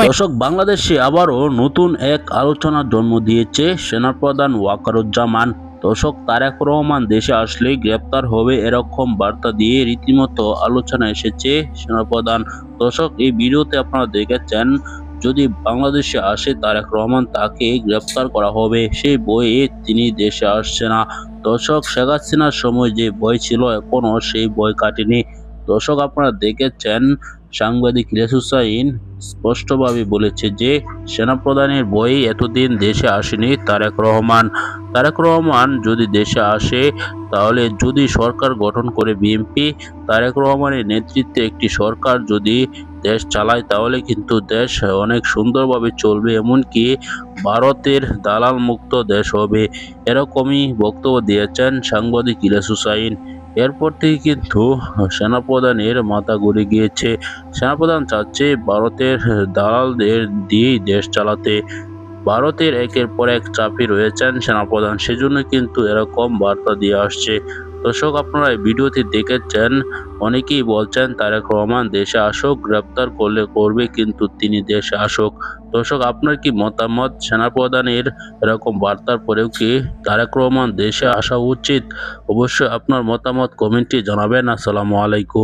দর্শক, বাংলাদেশে আবারও নতুন এক আলোচনার জন্ম দিয়েছে সেনাপ্রধান ওয়াকারুজ্জামান। দর্শক, তারেক রহমান দেশে আসলে গ্রেপ্তার হবে এরকম বার্তা দিয়ে রীতিমতো আলোচনা এসেছে সেনাপ্রধান। দর্শক, এই ভিডিওতে আপনারা দেখেছেন, যদি বাংলাদেশে আসে তারেক রহমান, তাকে গ্রেপ্তার করা হবে। সেই বইয়ে তিনি দেশে আসছে না। দর্শক, শেখ হাসিনার সময় যে বই ছিল, এখনও সেই বই কাটেনি। দর্শক, আপনারা দেখেছেন সাংবাদিক ইলিয়াস হুসাইন স্পষ্টভাবে বলেছে যে, সেনাপ্রধানের বই এতদিন দেশে আসেনি তারেক রহমান। তারেক রহমান যদি দেশে আসে, তাহলে যদি সরকার গঠন করে বিএনপি, তারেক রহমানের নেতৃত্বে একটি সরকার যদি দেশ চালায়, তাহলে কিন্তু দেশ অনেক সুন্দরভাবে চলবে, এমনকি ভারতের দালাল মুক্ত দেশ হবে। এরকমই বক্তব্য দিয়েছেন সাংবাদিক ইলিয়াস হুসাইন। এরপর থেকে কিন্তু সেনাপ্রধানের মাথা ঘুরে গিয়েছে। সেনাপ্রধান চাচ্ছে ভারতের দালালদের দিয়েই দেশ চালাতে। ভারতের একের পর এক চাপে রয়েছেন সেনাপ্রধান। সেজন্য কিন্তু এরকম বার্তা দিয়ে আসছে। দর্শক, আপনারা এই ভিডিওতে দেখেছেন অনেকেই বলছেন তারেক রহমান দেশে আসুক, গ্রেপ্তার করলে করবে, কিন্তু তিনি দেশে আসুক। দর্শক, আপনার কি মতামত? সেনাপ্রধানের এরকম বার্তার পরেও কি তারেক রহমান দেশে আসা উচিত? অবশ্যই আপনার মতামত কমেন্টে জানাবেন। আসসালামু আলাইকুম।